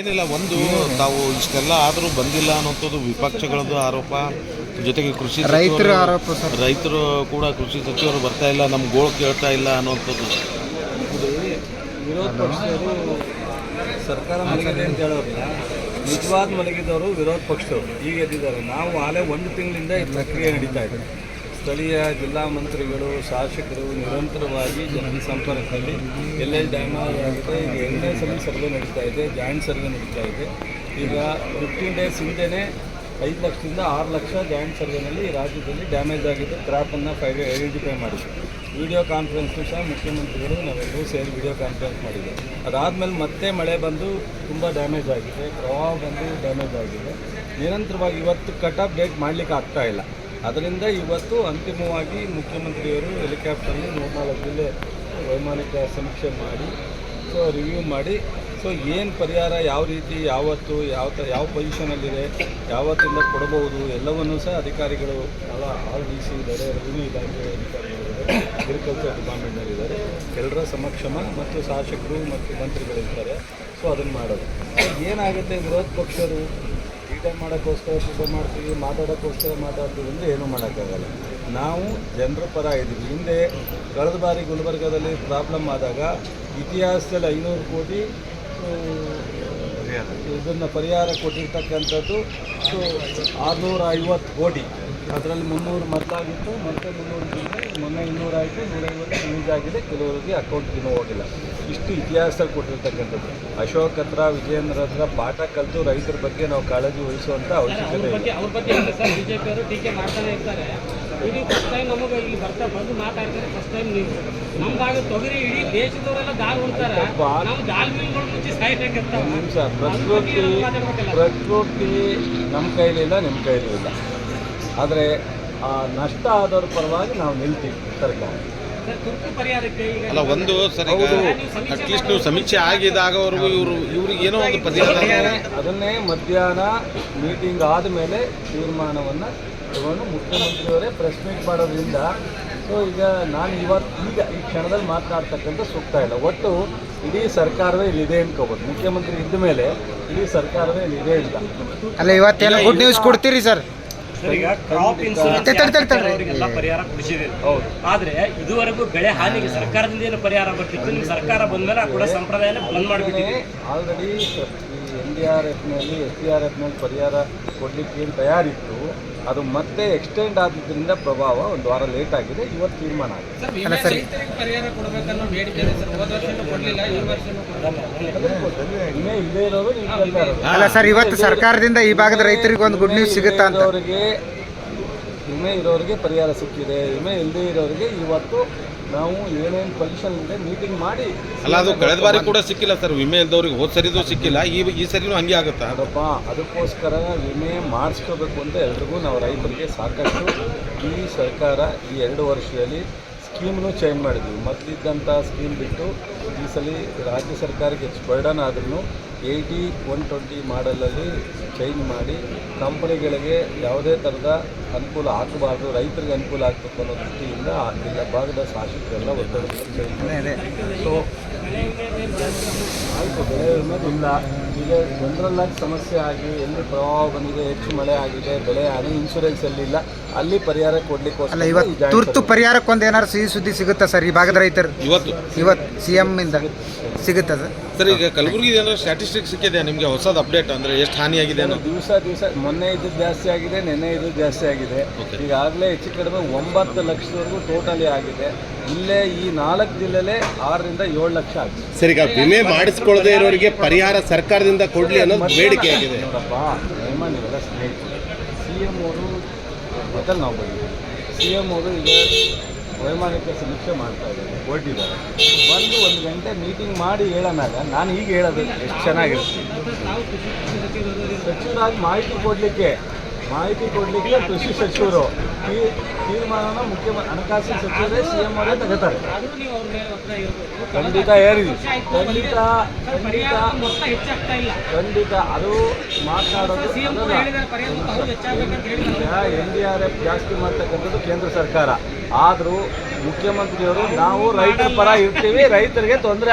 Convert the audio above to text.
ಏನಿಲ್ಲ ಒಂದು ತಾವು ಇಷ್ಟೆಲ್ಲ ಆದರೂ ಬಂದಿಲ್ಲ ಅನ್ನೋಂಥದ್ದು ವಿಪಕ್ಷಗಳದ್ದು ಆರೋಪ. ಜೊತೆಗೆ ಕೃಷಿ ರೈತರ ಆರೋಪ ರೈತರು ಕೂಡ ಕೃಷಿ ಸಚಿವರು ಬರ್ತಾ ಇಲ್ಲ ನಮ್ಮ ಗೋಳು ಕೇಳ್ತಾ ಇಲ್ಲ ಅನ್ನೋಂಥದ್ದು ವಿರೋಧ ಪಕ್ಷದವರು ಸರ್ಕಾರ ಮಲಗಿದೆ ಅಂತ ಹೇಳೋರಿಲ್ಲ ನಿಜವಾದ ಮಲಗಿದವರು ವಿರೋಧ ಪಕ್ಷದವರು. ಈಗ ಎದ್ದಿದ್ದಾರೆ. ನಾವು ಆಲೇ ಒಂದು ತಿಂಗಳಿಂದ ಈ ಪ್ರಕ್ರಿಯೆ ನಡೀತಾ ಇದೆ. ಸ್ಥಳೀಯ ಜಿಲ್ಲಾ ಮಂತ್ರಿಗಳು, ಶಾಸಕರು ನಿರಂತರವಾಗಿ ಜನ ಸಂಪರ್ಕದಲ್ಲಿ ಎಲ್ಲೆಲ್ಲಿ ಡ್ಯಾಮೇಜ್ ಆಗಿದೆ. ಈಗ ಎರಡನೇ ಸಲ ಸರ್ವೆ ನಡೀತಾ ಇದೆ, ಜಾಯಿಂಟ್ ಸರ್ವೆ ನಡೀತಾ ಇದೆ. ಈಗ ಫಿಫ್ಟೀನ್ ಡೇಸ್ ಹಿಂದೆನೇ ಐದು ಲಕ್ಷದಿಂದ ಆರು ಲಕ್ಷ ಜಾಯಿಂಟ್ ಸರ್ವೆನಲ್ಲಿ ರಾಜ್ಯದಲ್ಲಿ ಡ್ಯಾಮೇಜ್ ಆಗಿದ್ದು ಕ್ರಾಪನ್ನು ಫೈ ಐಡೆಂಟಿಫೈ ಮಾಡಿದ್ವಿ ವಿಡಿಯೋ ಕಾನ್ಫರೆನ್ಸ್ನು ಸಹ ಮುಖ್ಯಮಂತ್ರಿಗಳು ನಾವೆಲ್ಲರೂ ಸೇರಿ ವಿಡಿಯೋ ಕಾನ್ಫರೆನ್ಸ್ ಮಾಡಿದ್ದೆ ಅದಾದಮೇಲೆ ಮತ್ತೆ ಮಳೆ ಬಂದು ತುಂಬ ಡ್ಯಾಮೇಜ್ ಆಗಿದೆ. ಪ್ರವಾಹ ಬಂದು ಡ್ಯಾಮೇಜ್ ಆಗಿದೆ. ನಿರಂತರವಾಗಿ ಇವತ್ತು ಕಟ್ ಆಫ್ ಡೇಟ್ ಮಾಡಲಿಕ್ಕೆ ಆಗ್ತಾ ಇಲ್ಲ. ಅದರಿಂದ ಇವತ್ತು ಅಂತಿಮವಾಗಿ ಮುಖ್ಯಮಂತ್ರಿಯವರು ಹೆಲಿಕಾಪ್ಟರ್ನಲ್ಲಿ ಮೂರ್ನಾಲ್ಕು ಜಿಲ್ಲೆ ವೈಮಾನಿಕ ಸಮೀಕ್ಷೆ ಮಾಡಿ, ಸೊ ರಿವ್ಯೂ ಮಾಡಿ, ಸೊ ಏನು ಪರಿಹಾರ, ಯಾವ ರೀತಿ, ಯಾವತ್ತು, ಯಾವ ಥರ ಯಾವ ಪೊಸಿಷನಲ್ಲಿದೆ, ಯಾವತ್ತಿಂದ ಕೊಡಬಹುದು, ಎಲ್ಲವನ್ನೂ ಸಹ ಅಧಿಕಾರಿಗಳು ಎಲ್ಲ ಆರ್ ಡಿ ಸಿ ಇದ್ದಾರೆ ರೆವಿನ್ಯೂ ಇಲಾಖೆ ಅಧಿಕಾರಿಗಳಿದ್ದಾರೆ ಅಗ್ರಿಕಲ್ಚರ್ ಡಿಪಾರ್ಟ್ಮೆಂಟ್ನಲ್ಲಿದ್ದಾರೆ ಎಲ್ಲರ ಸಮಕ್ಷಮ ಮತ್ತು ಶಾಸಕರು ಮತ್ತು ಮಂತ್ರಿಗಳಿರ್ತಾರೆ ಸೊ ಅದನ್ನು ಮಾಡೋದು. ಏನಾಗುತ್ತೆ ವಿರೋಧ ಪಕ್ಷರು? ಟೀಟೆ ಮಾಡೋಕ್ಕೋಸ್ಕರ ಟೀಟೆ ಮಾಡ್ತೀವಿ, ಮಾತಾಡೋಕ್ಕೋಸ್ಕರ ಮಾತಾಡ್ತೀವಿ ಅಂದರೆ ಏನೂ ಮಾಡೋಕ್ಕಾಗಲ್ಲ. ನಾವು ಜನರ ಪರ ಇದ್ದೀವಿ. ಹಿಂದೆ ಕಳೆದ ಬಾರಿ ಗುಲ್ಬರ್ಗದಲ್ಲಿ ಪ್ರಾಬ್ಲಮ್ ಆದಾಗ ಇತಿಹಾಸದಲ್ಲಿ ಐನೂರು ಕೋಟಿ ಇದನ್ನು ಪರಿಹಾರ ಕೊಟ್ಟಿರ್ತಕ್ಕಂಥದ್ದು ಆರುನೂರ ಐವತ್ತು ಕೋಟಿ. ಅದರಲ್ಲಿ ಮುನ್ನೂರು ಮೊದಲಾಗಿತ್ತು ಮತ್ತೆ ಮುನ್ನೂರು ಬಿಟ್ಟರೆ ಮೊನ್ನೆ ಇನ್ನೂರು ಆಯಿತು ನೂರೈವತ್ತು ಯೂಸ್ ಆಗಿದೆ. ಕೆಲವರಿಗೆ ಅಕೌಂಟ್ ಇನ್ನೂ ಹೋಗಿಲ್ಲ. ಇಷ್ಟು ಇತಿಹಾಸ ಕೊಟ್ಟಿರ್ತಕ್ಕಂಥದ್ದು. ಅಶೋಕ್ ಹತ್ರ ವಿಜಯೇಂದ್ರ ಹತ್ರ ಪಾಠ ಕಲಿತು ರೈತರ ಬಗ್ಗೆ ನಾವು ಕಾಳಜಿ ವಹಿಸುವಂಥ ಅವಶ್ಯಕತೆ ಇದೆ. ಅವ್ರ ಬಗ್ಗೆ ಇಲ್ಲ ಸರ್. ಬಿಜೆಪಿ ಅವರು ಟೀಕೆ ಮಾಡ್ತಾನೆ ಇರ್ತಾರೆ. ಇಡೀ ಫಸ್ಟ್ ಟೈಮ್ ನಮಗೆ ಇಲ್ಲಿ ಬರ್ತಾ ಬಂದು ಮಾತಾಡ್ತಾರೆ ಫಸ್ಟ್ ಟೈಮ್ ನೀವು. ನಮ್ದಾಗ ತೊಗರಿ ಇಡೀ ದೇಶದವರೆಲ್ಲ ದಾಲ್ ಉಣ್ತಾರೆ ನಾವು ದಾಲ್ ಮಿಲ್ಗಳು ಮುಂಚೆ ಸಾಯ್ಬೇಕಿರ್ತಾವ ನಿಮಿಷ ಪ್ರಕೃತಿ ಪ್ರಕೃತಿ ನಮ್ಮ ಕೈಲಿಲ್ಲ ನಿಮ್ಮ ಕೈಲಿಲ್ಲ. ಇಲ್ಲ ಆದರೆ ಆ ನಷ್ಟ ಆದವ್ರ ಪರವಾಗಿ ನಾವು ನಿಲ್ತೀವಿ ಸರ್ಕಾರ. ಅಲ್ಲ ಒಂದು ಸರ್ ಈಗ ಅಟ್ಲೀಸ್ಟ್ ನೀವು ಸಮೀಕ್ಷೆ ಆಗಿದಾಗವರೆಗೂ ಇವರು ಇವ್ರಿಗೆ ಏನೋ ಒಂದು ಪರಿಹಾರ ಅದನ್ನೇ ಮಧ್ಯಾಹ್ನ ಮೀಟಿಂಗ್ ಆದಮೇಲೆ ತೀರ್ಮಾನವನ್ನು ತಗೊಂಡು ಮುಖ್ಯಮಂತ್ರಿಯವರೇ ಪ್ರೆಸ್ ಮೀಟ್ ಮಾಡೋದ್ರಿಂದ ಸೊ ಈಗ ನಾನು ಇವತ್ತು ಈಗ ಈ ಕ್ಷಣದಲ್ಲಿ ಮಾತನಾಡ್ತಕ್ಕಂಥ ಸೂಕ್ತ ಇಲ್ಲ. ಒಟ್ಟು ಇಡೀ ಸರ್ಕಾರವೇ ಇಲ್ಲಿದೆ ಅನ್ಕೋಬೋದು. ಮುಖ್ಯಮಂತ್ರಿ ಇದ್ದ ಮೇಲೆ ಇಡೀ ಸರ್ಕಾರವೇ ಇಲ್ಲಿದೆ ಇಲ್ಲ ಅಲ್ಲ ಇವತ್ತೇನು ಗುಡ್ ನ್ಯೂಸ್ ಕೊಡ್ತೀರಿ ಸರ್. ಈಗ ಕ್ರಾಪ್ ಇನ್ಸೂರೆನ್ಸ್ ಪರಿಹಾರ ಕೊಡಿಸಿದೆ ಹೌದು. ಆದ್ರೆ ಇದುವರೆಗೂ ಬೆಳೆ ಹಾನಿಗೆ ಸರ್ಕಾರದಿಂದ ಏನು ಪರಿಹಾರ ಬರ್ತಿತ್ತು? ನಿಮ್ ಸರ್ಕಾರ ಬಂದ್ಮೇಲೆ ಆ ಕೂಡ ಸಂಪ್ರದಾಯನ ಬಂದ್ ಮಾಡಿಬಿಟ್ಟಿದೆ ಎನ್ ಡಿ ಆರ್ ಎಫ್ನಲ್ಲಿ ಎಸ್ ಡಿ ಆರ್ ಎಫ್ನಲ್ಲಿ ಪರಿಹಾರ ಕೊಡಲಿಕ್ಕೆ ಏನು ತಯಾರಿತ್ತು ಅದು ಮತ್ತೆ ಎಕ್ಸ್ಟೆಂಡ್ ಆದಿದ್ದರಿಂದ ಪ್ರಭಾವ ಒಂದು ವಾರ ಲೇಟ್ ಆಗಿದೆ ಇವತ್ತು ತೀರ್ಮಾನ ಆಗಿದೆ. ಸರ್ ಇವತ್ತು ಸರ್ಕಾರದಿಂದ ಈ ಭಾಗದ ರೈತರಿಗೆ ಒಂದು ಗುಡ್ ನ್ಯೂಸ್ ಸಿಗುತ್ತಾ ಅಂತ. ಅವರಿಗೆ ವಿಮೆ ಇರೋರಿಗೆ ಪರಿಹಾರ ಸಿಕ್ಕಿದೆ. ವಿಮೆ ಇಲ್ಲದೆ ಇರೋರಿಗೆ ಇವತ್ತು ನಾವು ಏನೇನು ಪೊಸಿಷನ್ ಇದೆ ಮೀಟಿಂಗ್ ಮಾಡಿ ಅಲ್ಲ ಅದು ಕಳೆದ ಬಾರಿ ಕೂಡ ಸಿಕ್ಕಿಲ್ಲ ಸರ್ ವಿಮೆ ಇಲ್ದವ್ರಿಗೆ ಹೋದ ಸರಿದು ಸಿಕ್ಕಿಲ್ಲ. ಈ ಈ ಸರಿನೂ ಹಂಗೆ ಆಗುತ್ತೆ? ಅದಪ್ಪ ಅದಕ್ಕೋಸ್ಕರ ವಿಮೆ ಮಾಡಿಸ್ಕೋಬೇಕು ಅಂತ ಎಲ್ರಿಗೂ ನಾವು ರೈತರಿಗೆ ಸಾಕಷ್ಟು ಈ ಸರ್ಕಾರ ಈ ಎರಡು ವರ್ಷದಲ್ಲಿ ಸ್ಕೀಮ್ನು ಚೇಂಜ್ ಮಾಡಿದ್ವಿ. ಮೊದಲಿದ್ದಂಥ ಸ್ಕೀಮ್ ಬಿಟ್ಟು ಈ ಸಲ ರಾಜ್ಯ ಸರ್ಕಾರಕ್ಕೆ ಹೆಚ್ಚು ಬರ್ಡನ್ ಆದ್ರೂ ಏಯ್ಟಿ ಒನ್ ಟ್ವೆಂಟಿ ಮಾಡಲಲ್ಲಿ ಚೇಂಜ್ ಮಾಡಿ ಕಂಪನಿಗಳಿಗೆ ಯಾವುದೇ ಥರದ ಅನುಕೂಲ ಆಗಬಾರ್ದು ರೈತರಿಗೆ ಅನುಕೂಲ ಆಗಬೇಕು ಅನ್ನೋ ದೃಷ್ಟಿಯಿಂದ ಇಲ್ಲ ಭಾಗದ ಶಾಸಕರೆಲ್ಲ ಒತ್ತಡ ಸೊ ಆಯಿತು ಬೆಳೆ ವಿಮೆ ಇಲ್ಲ. ಈಗ ಜನರಲ್ಲಾಗಿ ಆಗಿ ಸಮಸ್ಯೆ ಆಗಿ ಎಲ್ಲಿ ಪ್ರಭಾವ ಬಂದಿದೆ ಹೆಚ್ಚು ಮಳೆ ಆಗಿದೆ ಬೆಳೆ ಹಾನಿ ಇನ್ಶೂರೆನ್ಸ್ ಇಲ್ಲ ಅಲ್ಲಿ ಪರಿಹಾರ ಕೊಡ್ಲಿಕ್ಕೋಸ್ಕರ ಇವತ್ತು ತುರ್ತು ಪರಿಹಾರಕ್ಕೊಂದು ಏನಾದ್ರು ಸಿಹಿ ಸುದ್ದಿ ಸಿಗುತ್ತಾ ಸರ್ ಈ ಭಾಗದ ರೈತರು? ಇವತ್ತು. ಇವತ್ತು ಸಿ ಎಂ ಇಂದ ಸಿಗುತ್ತಾ ಸರ್? ಸರ್ ಈಗ ಕಲಬುರಗಿ ಏನಾದ್ರು ಸ್ಟ್ಯಾಟಿಸ್ಟಿಕ್ಸ್ ಸಿಕ್ಕಿದೆ ನಿಮಗೆ ಹೊಸದು ಅಪ್ಡೇಟ್ ಅಂದ್ರೆ ಎಷ್ಟು ಹಾನಿಯಾಗಿದೆ ಅನ್ನೋದು? ದಿವಸ ದಿವಸ ಮೊನ್ನೆ ಇದ್ದು ಜಾಸ್ತಿ ಆಗಿದೆ ನಿನ್ನೆ ಇದ್ದು ಜಾಸ್ತಿ ಆಗಿದೆ. ಈಗಾಗಲೇ ಹೆಚ್ಚು ಕಡಿಮೆ ಒಂಬತ್ತು ಲಕ್ಷದವರೆಗೂ ಟೋಟಲಿ ಆಗಿದೆ. ಇಲ್ಲೇ ಈ ನಾಲ್ಕು ಜಿಲ್ಲೆಲೇ ಆರರಿಂದ ಏಳು ಲಕ್ಷ ಆಗಿದೆ. ಸರ್ ಈಗ ವಿಮೆ ಮಾಡಿಸ್ಕೊಳ್ಳದೆ ಇರೋರಿಗೆ ಪರಿಹಾರ ಸರ್ಕಾರದಿಂದ ಕೊಡಲಿ ಅನ್ನೋದು ಬೇಡಿಕೆ ಆಗಿದೆ. ನೋಡಪ್ಪ ಸ್ನೇಹಿತರು. ಸಿ ಎಂ ಅವರು ಮೊದಲು ನಾವು ಬಂದಿದ್ದೀವಿ ಸಿ ಎಂ ಅವರು ಈಗ ವೈಮಾನಿಕ ಸಮೀಕ್ಷೆ ಮಾಡ್ತಾ ಇದ್ದಾರೆ ಹೊರಟಿದ್ದಾರೆ ಬಂದು ಒಂದು ಗಂಟೆ ಮೀಟಿಂಗ್ ಮಾಡಿ ಹೇಳೋಣಾಗ ನಾನು ಈಗ ಹೇಳೋದು, ಎಷ್ಟು ಚೆನ್ನಾಗಿರುತ್ತೆ. ಸಚಿವರಾಗಿ ಮಾಹಿತಿ ಕೊಡಲಿಕ್ಕೆ ಮಾಹಿತಿ ಕೊಡಲಿಕ್ಕೆ ಕೃಷಿ ಸಚಿವರು. ಈ ತೀರ್ಮಾನನ ಮುಖ್ಯಮಂತ್ರಿ ಹಣಕಾಸಿನ ಸಚಿವರೇ ಸಿ ಎಂ ಅವರೇ ತಗೋತಾರೆ. ಖಂಡಿತ ಏರಿದೆ ಖಂಡಿತ ಖಂಡಿತ ಅದು ಮಾತನಾಡೋದು ಎನ್ ಡಿ ಆರ್ ಎಫ್ ಜಾಸ್ತಿ ಮಾಡ್ತಕ್ಕಂಥದ್ದು ಕೇಂದ್ರ ಸರ್ಕಾರ. ಆದರೂ ಮುಖ್ಯಮಂತ್ರಿಯವರು ನಾವು ರೈತರ ಪರ ಇರ್ತೀವಿ ರೈತರಿಗೆ ತೊಂದರೆ